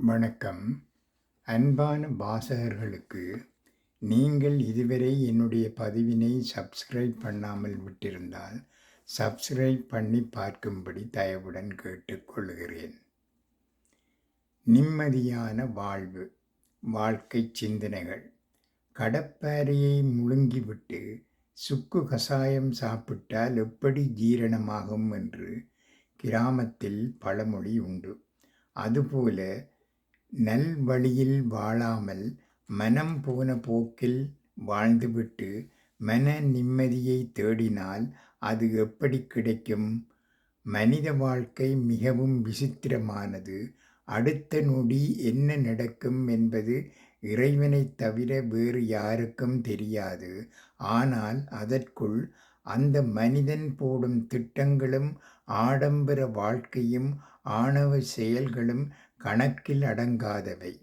வணக்கம். அன்பான வாசகர்களுக்கு நீங்கள் இதுவரை என்னுடைய பதிவினை சப்ஸ்கிரைப் பண்ணாமல் விட்டிருந்தால் சப்ஸ்கிரைப் பண்ணி பார்க்கும்படி தயவுடன் கேட்டுக்கொள்கிறேன். நிம்மதியான வாழ்வு வாழ்க்கை சிந்தனைகள். கடப்பாரையை முழுங்கிவிட்டு சுக்கு கசாயம் சாப்பிட்டால் எப்படி ஜீரணமாகும் என்று கிராமத்தில் பழமொழி உண்டு. அதுபோல நல்வழியில் வாழாமல் மனம் போன போக்கில் வாழ்ந்துவிட்டு மன நிம்மதியை தேடினால் அது எப்படி கிடைக்கும்? மனித வாழ்க்கை மிகவும் விசித்திரமானது. அடுத்த நொடி என்ன நடக்கும் என்பது இறைவனைத் தவிர வேறு யாருக்கும் தெரியாது. ஆனால் அதற்குள் அந்த மனிதன் போடும் திட்டங்களும் ஆடம்பர வாழ்க்கையும் ஆணவ செயல்களும் கணக்கில் அடங்காதவை.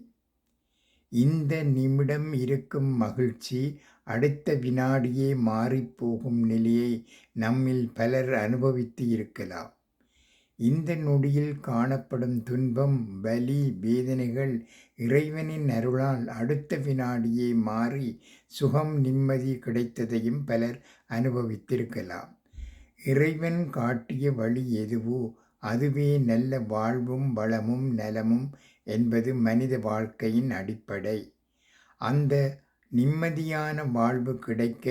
இந்த நிமிடம் இருக்கும் மகிழ்ச்சி அடுத்த வினாடியே மாறிப்போகும் நிலையை நம்மில் பலர் அனுபவித்து இருக்கலாம். இந்த நொடியில் காணப்படும் துன்பம் வலி வேதனைகள் இறைவனின் அருளால் அடுத்த வினாடியே மாறி சுகம் நிம்மதி கிடைத்ததையும் பலர் அனுபவித்திருக்கலாம். இறைவன் காட்டிய வழி எதுவோ அதுவே நல்ல வாழ்வும் வளமும் நலமும் என்பது மனித வாழ்க்கையின் அடிப்படை. அந்த நிம்மதியான வாழ்வு கிடைக்க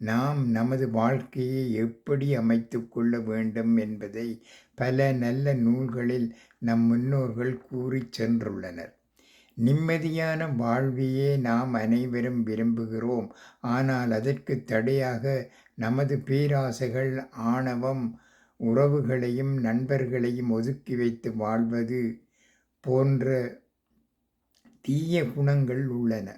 நாம் நமது வாழ்க்கையை எப்படி அமைத்து கொள்ள வேண்டும் என்பதை பல நல்ல நூல்களில் நம் முன்னோர்கள் கூறி சென்றுள்ளனர். நிம்மதியான வாழ்வையே நாம் அனைவரும் விரும்புகிறோம். ஆனால் அதற்கு தடையாக நமது பேராசைகள் ஆணவம் உறவுகளையும் நண்பர்களையும் ஒதுக்கி வைத்து வாழ்வது போன்ற தீய குணங்கள் உள்ளன.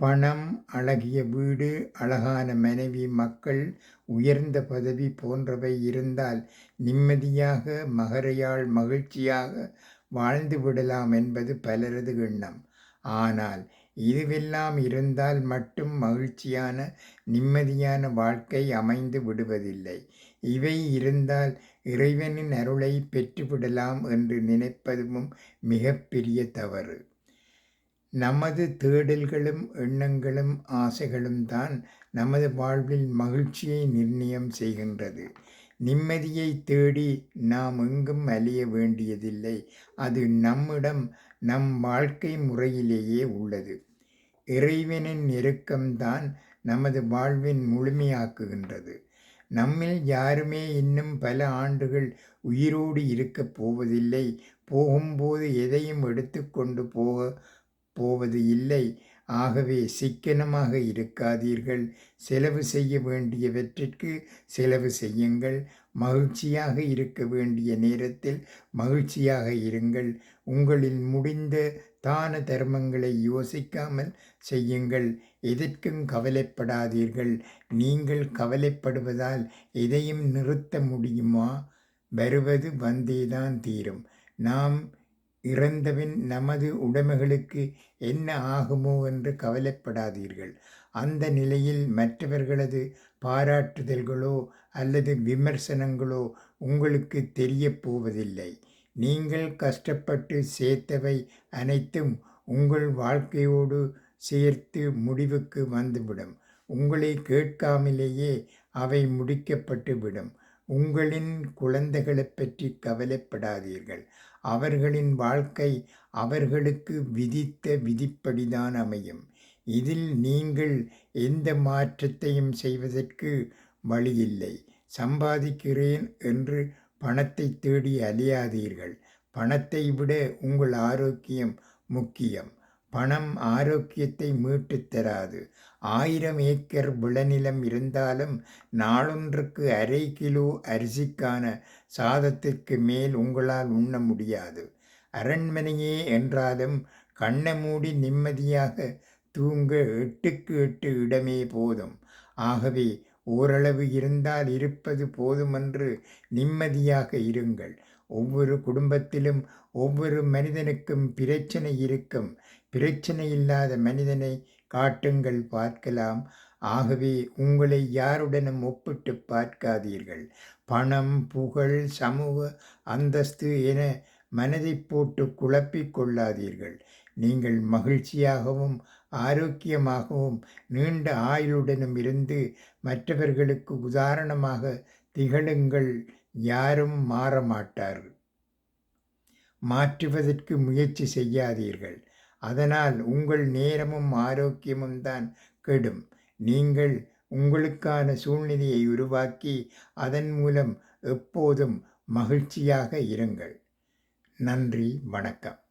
பணம் அழகிய வீடு அழகான மனைவி மக்கள் உயர்ந்த பதவி போன்றவை இருந்தால் நிம்மதியாக மகரையால் மகிழ்ச்சியாக வாழ்ந்து விடலாம் என்பது பலரது எண்ணம். ஆனால் இதுவெல்லாம் இருந்தால் மட்டும் மகிழ்ச்சியான நிம்மதியான வாழ்க்கை அமைந்து விடுவதில்லை. இவை இருந்தால் இறைவனின் அருளை பெற்றுவிடலாம் என்று நினைப்பதும் மிகப்பெரிய தவறு. நமது தேடல்களும் எண்ணங்களும் ஆசைகளும் தான் நமது வாழ்வில் மகிழ்ச்சியை நிர்ணயம் செய்கின்றது. நிம்மதியை தேடி நாம் எங்கும் அலைய வேண்டியதில்லை. அது நம்மிடம் நம் வாழ்க்கை முறையிலேயே உள்ளது. இறைவனின் நெருக்கம்தான் நமது வாழ்வின் முழுமையாக்குகின்றது. நம்மில் யாருமே இன்னும் பல ஆண்டுகள் உயிரோடு இருக்கப் போவதில்லை. போகும்போது எதையும் எடுத்துக்கொண்டு போக போவது இல்லை. ஆகவே சிக்கனமாக இருக்காதீர்கள். செலவு செய்ய வேண்டியவற்றிற்கு செலவு செய்யுங்கள். மகிழ்ச்சியாக இருக்க வேண்டிய நேரத்தில் மகிழ்ச்சியாக இருங்கள். உங்களில் முடிந்த தான தர்மங்களை யோசிக்காமல் செய்யுங்கள். எதற்கும் கவலைப்படாதீர்கள். நீங்கள் கவலைப்படுவதால் எதையும் நிறுத்த முடியுமா? வருவது வந்தேதான் தீரும். நாம் இறந்தபின் நமது உடைமைகளுக்கு என்ன ஆகுமோ என்று கவலைப்படாதீர்கள். அந்த நிலையில் மற்றவர்களது பாராட்டுதல்களோ அல்லது விமர்சனங்களோ உங்களுக்கு தெரியப் போவதில்லை. நீங்கள் கஷ்டப்பட்டு சேர்த்தவை அனைத்தும் உங்கள் வாழ்க்கையோடு சேர்த்து முடிவுக்கு வந்துவிடும். உங்களை கேட்காமலேயே அவை முடிக்கப்பட்டுவிடும். உங்களின் குழந்தைகளை பற்றி கவலைப்படாதீர்கள். அவர்களின் வாழ்க்கை அவர்களுக்கு விதித்த விதிப்படிதான் அமையும். இதில் நீங்கள் எந்த மாற்றத்தையும் செய்வதற்கு வழியில்லை. சம்பாதிக்கிறேன் என்று பணத்தை தேடி அலையாதீர்கள். பணத்தை விட உங்கள் ஆரோக்கியம் முக்கியம். பணம் ஆரோக்கியத்தை மீட்டுத் தராது. ஆயிரம் ஏக்கர் விளநிலம் இருந்தாலும் நாளொன்றுக்கு அரை கிலோ அரிசிக்கான சாதத்திற்கு மேல் உங்களால் உண்ண முடியாது. அரண்மனையே என்றாலும் கண்ணை மூடி நிம்மதியாக தூங்க எட்டுக்கு எட்டு இடமே போதும். ஆகவே ஓரளவு இருந்தால் இருப்பது போதுமென்று நிம்மதியாக இருங்கள். ஒவ்வொரு குடும்பத்திலும் ஒவ்வொரு மனிதனுக்கும் பிரச்சனை இருக்கும். பிரச்சனை இல்லாத மனிதனை காட்டுங்கள் பார்க்கலாம். ஆகவே உங்களை யாருடனும் ஒப்பிட்டு பார்க்காதீர்கள். பணம் புகழ் சமூக அந்தஸ்து என மனதை போட்டு குழப்பிக் கொள்ளாதீர்கள். நீங்கள் மகிழ்ச்சியாகவும் ஆரோக்கியமாகவும் நீண்ட ஆயுளுடனும் இருந்து மற்றவர்களுக்கு உதாரணமாக திகழுங்கள் யாரும் மாற மாட்டார்கள் மாற்றுவதற்கு முயற்சி செய்யாதீர்கள். அதனால் உங்கள் நேரமும் ஆரோக்கியமும் தான் கெடும். நீங்கள் உங்களுக்கான சூழ்நிலையை உருவாக்கி அதன் மூலம் எப்போதும் மகிழ்ச்சியாக இருங்கள். நன்றி வணக்கம்.